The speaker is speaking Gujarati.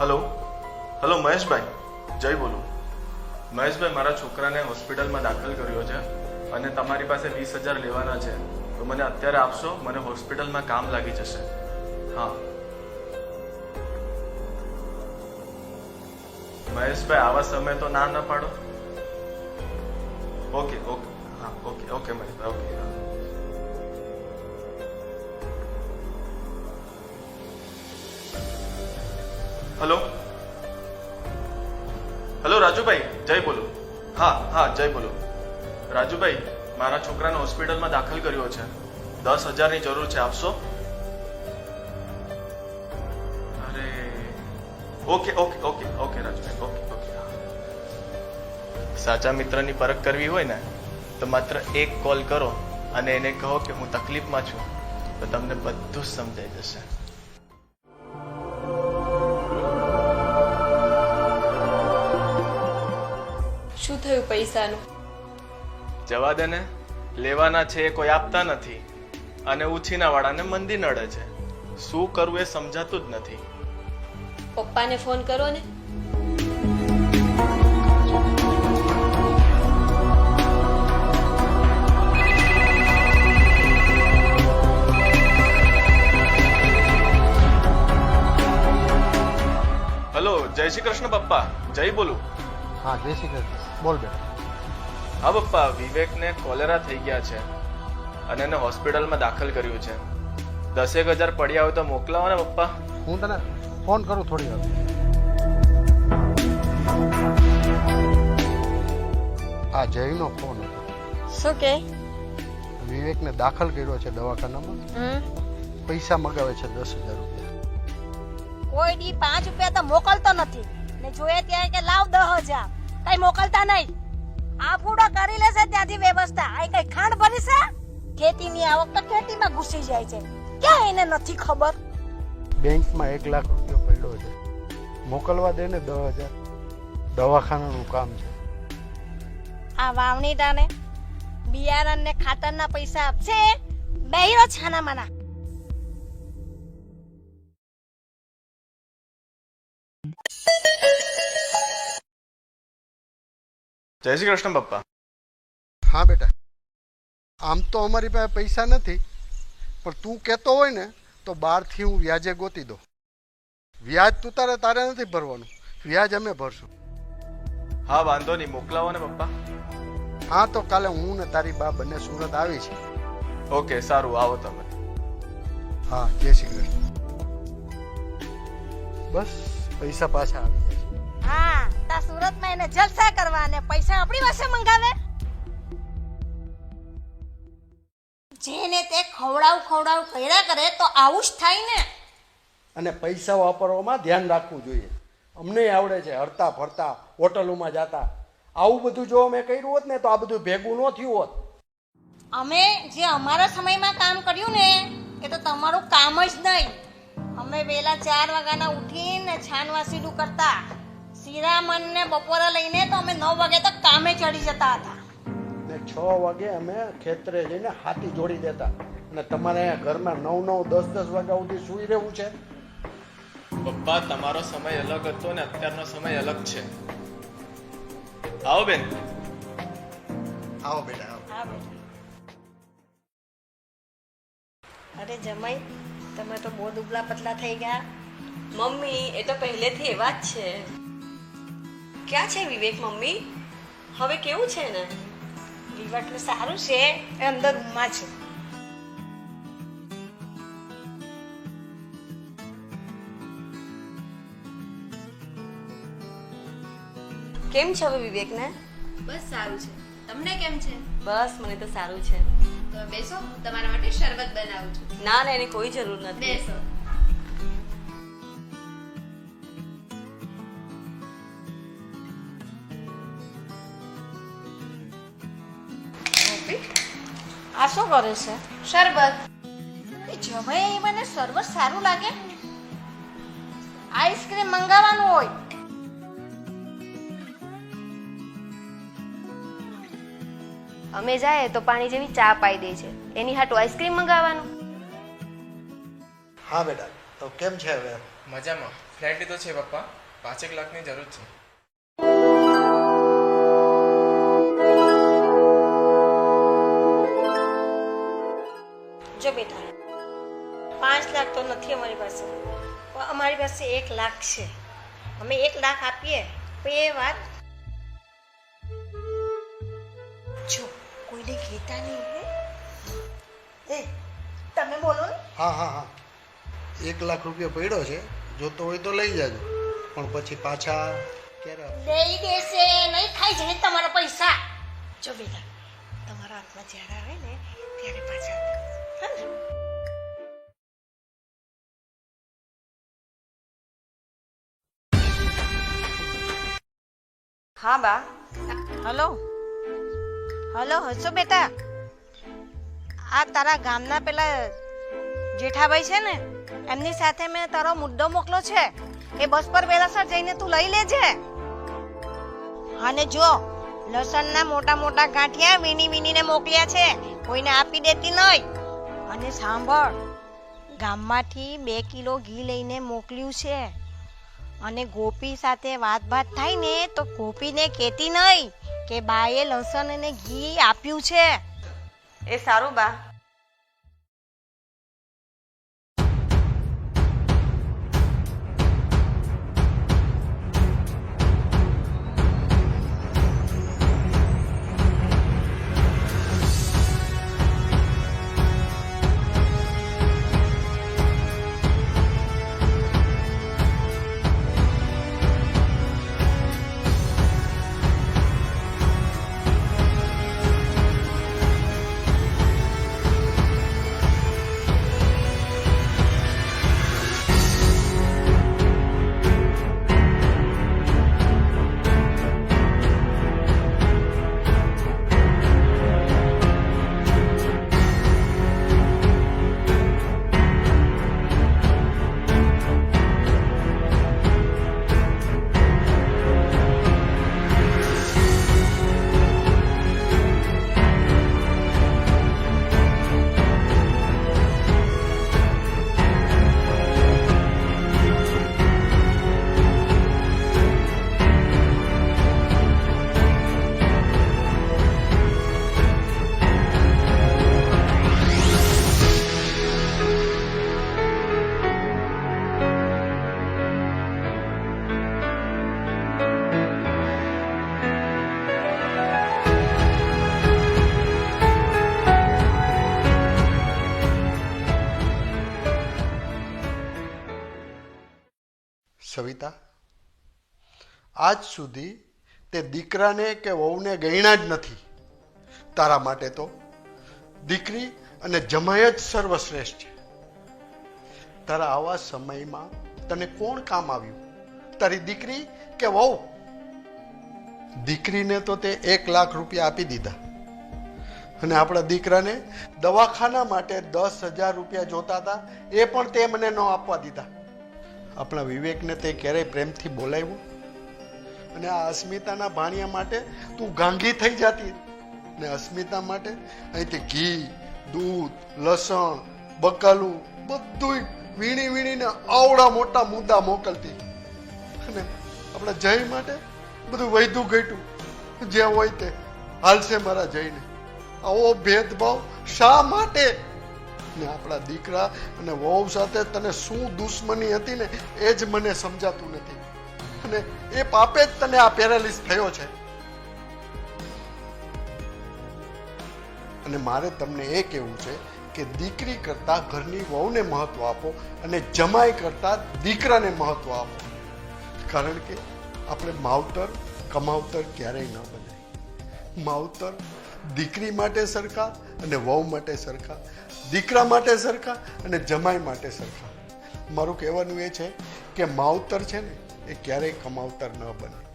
હલો હલો મહેશભાઈ. જય બોલું. મહેશભાઈ, મારા છોકરાને હોસ્પિટલમાં દાખલ કર્યો છે અને તમારી પાસે વીસ હજાર લેવાના છે. તો મને અત્યારે આપશો? મને હોસ્પિટલમાં કામ લાગી જશે. હા. મહેશભાઈ, આવા સમય તો ના ના પાડો. Okay okay. હા, ઓકે ઓકે મહેશભાઈ, ઓકે. હલો? હલો, રાજુભાઈ, જય બોલો. હા હા, જય બોલો. રાજુભાઈ, મારા છોકરાને હોસ્પિટલમાં દાખલ કર્યો છે. દસ હજારની જરૂર છે, આપશો? અરે, okay okay okay okay, Rajubhai, okay okay. સાચા મિત્રની પરખ કરવી હોય ને, તો માત્ર એક કોલ કરો અને એને કહો કે હું તકલીફમાં છું, તો તમને બધું જ સમજાઈ જશે. પૈસાનું. જવા દે ને. લેવાના છે એ કોઈ આપતા નથી. અને ઉછીના વાળાને મંદી નડે છે. શું કરવું એ સમજાતું જ નથી. પપ્પાને ફોન કરો ને. હલો જય શ્રી કૃષ્ણ પપ્પા. જય બોલું. હા જય શ્રી કૃષ્ણ. બોલ બેટા હા પપ્પા વિવેકને કોલેરા થઈ ગયા છે અને એને હોસ્પિટલમાં દાખલ કર્યું છે. દસેક હજાર પડ્યા હોય તો મોકલાવો ને પપ્પા. હું તને ફોન કરું થોડી વાર આ જયનો ફોન હતો. શું કે? વિવેકને દાખલ કર્યો છે દવાખાનામાં. પૈસા મગાવે છે દસ હજાર રૂપિયા. કોઈ દી પાંચ રૂપિયા તો મોકલતો નથી. ને જોઈએ ત્યારે કે લાવ દહ હજાર. કઈ મોકલતા નહીં. આ ફૂડા કરી લેશે ત્યાંથી વ્યવસ્થા. આ કઈ ખાંડ ભરી છે? ખેતીની આવક તો ખેતીમાં ઘૂસી જાય છે. ક્યાં એને નથી ખબર? બેંકમાં એક લાખ રૂપિયો પડ્યો છે. મોકલવા દે ને દસ હજાર. દવાખાનાનું કામ છે. આ વાવણીટાને બિયારણ ને ખાતરના પૈસા આપશે. બેહીરો છાના માના જય શ્રી કૃષ્ણ પપ્પા. હા બેટા. આમ તો અમારી પાસે પૈસા નથી પણ તું કહેતો હોય ને તો બહારથી હું વ્યાજે ગોતી દઉં. વ્યાજ તું તારે તારે નથી ભરવાનું વ્યાજ અમે ભરશું. હા વાંધો નહીં મોકલાવો ને પપ્પા. હા તો કાલે હું ને તારી બા બંને સુરત આવી છે ઓકે સારું આવો તમે. હા જય શ્રી કૃષ્ણ. બસ પૈસા પાછા આવી જશે હા સુરતમાં એને જલસા કરવા અને પૈસા આપણી પાસે મંગાવે? જેને તે ખવડાવ ખવડાવ કર્યા કરે તો આવું જ થાય ને. અને પૈસા વાપરવામાં ધ્યાન રાખવું જોઈએ. અમને આવડે છે હરતા ફરતા હોટલોમાં જતા. આવું બધું જો અમે કર્યું હોત ને તો આ બધું ભેગું ન થયું હોત. અમે જે અમારા સમયમાં કામ કર્યું ને એ તો તમારું કામ જ નહીં. અમે વહેલા ચાર વાગ્યાના ઉઠીને છાનવાસીડું કરતા. શિરામન ને બપોરે લઈને તો અમે નવ વાગે તો કામે ચડી જતા હતા. ને છ વાગે અમે ખેતરે જઈને હાથી જોડી દેતા. અને તમારે અહીંયા ઘરમાં નવ નવ દસ દસ વાગ્યા સુધી સૂઈ રહેવું છે? પપ્પા તમારો સમય અલગ હતો ને અત્યારનો સમય અલગ છે. આવો બેન. આવો બેટા આવો. અરે જમાઈ તમે તો બહુ દુબલા પતલા થઈ ગયા. મમ્મી એ તો પહેલેથી એવા જ છે. ક્યાં છે વિવેક મમ્મી? હવે કેવું છે ને? વિવટ સારું છે. એ અંદર રૂમમાં છે. કેમ છે હવે વિવેકને? બસ સારું છે. તમને કેમ છે? બસ મને તો સારું છે. તો બેસો તમારા માટે શરબત બનાવું છું. ના ના એની કોઈ જરૂર નથી. બેસો. શું કરે છે? શરબત. એ જમાઈ મને શરબત સારું લાગે. આઈસ્ક્રીમ મંગાવવાનું હોય. અમે જાય તો પાણી જેવી ચા પાઈ દે છે. એની હાટુ આઈસ્ક્રીમ મંગાવવાનું. હા બેટા તો કેમ છે હવે? મજામાં. ફ્લેટ લીધો છે પપ્પા. પાંચેક લાખની જરૂર છે. જો બેટા પાંચ લાખ તો નથી અમારી પાસે પણ અમારી પાસે એક લાખ છે. અમે એક લાખ આપીએ પણ એ વાત જો કોઈને કહેતા નહીં એ તમે બોલો ને. હા હા હા. એક લાખ રૂપિયા પડ્યો છે જોતો હોય તો લઈ જાજો. પણ પછી પાછા ક્યારે આપશો? દેશે નહીં ખાઈ જાય તમારા પૈસા. જો બેટા તમારા હાથમાં જ્યારે આવે ને ત્યારે પાછા. હા, બા. હલો. હલો, હસો બેટા. આ તારા ગામના પેલા જેઠાભાઈ છે ને, એમની સાથે મેં તારો મુદ્દો મોકલો છે. એ બસ પર વેલાસર જઈને તું લઈ લેજે. અને જો, લસણના મોટા મોટા ગાંઠિયા વીણી વીણીને મોકલ્યા છે, કોઈને આપી દેતી નહીં અને સાંભળ, ગામમાંથી બે કિલો ઘી લઈને મોકલ્યું છે. અને ગોપી સાથે વાત ભાત થાય ને તો ગોપીને કહેતી નહીં કે બાએ લસણ અને ઘી આપ્યું છે. એ સારું બા. સવિતા આજ સુધી તે દીકરાને કે વહુને ગણ્યા જ નથી. તારા માટે તો દીકરી અને જમાય જ સર્વશ્રેષ્ઠ છે. તારા આવા સમયમાં તને કોણ કામ આવ્યું? તારી દીકરી કે વહુ? દીકરીને તો તે એક લાખ રૂપિયા આપી દીધા. અને આપણા દીકરાને દવાખાના માટે દસ હજાર રૂપિયા જોતા હતા, એ પણ તે મને ન આપવા દીધા. આપણા વિવેકને તે ક્યારેય પ્રેમથી બોલાવ્યો? અને આ અસ્મિતાના ભાણિયા માટે તું ગાંગી થઈ જતી. ને અસ્મિતા માટે અહીંથી ઘી, દૂધ, લસણ, બકાલું બધું વીણી વીણીને આવડા મોટા મુદ્દા મોકલતી. અને આપણા જય માટે બધું વૈધું ઘટ્યું. જે હોય તે હાલશે મારા જયને. આવો ભેદભાવ શા માટે ને આપણા દીકરા અને વહુ સાથે તને શું દુશ્મની હતી ને એ જ મને સમજાતું નથી. અને એ પાપે જ તને આ પેરાલિસ થયો છે. અને મારે તમને એ કહેવું છે કે દીકરી કરતા ઘરની વહુને મહત્વ આપો અને જમાઈ કરતા દીકરાને મહત્વ આપો. કારણ કે આપણે માવતર, કમાવતર ક્યારેય ન બને. માવતર દીકરી માટે સરખા અને વહુ માટે સરખા, દીકરા માટે સરખા અને જમાઈ માટે સરખા. મારું કહેવાનું એ છે કે માવતર છે ને, એ ક્યારેય કમાવતર ન બને.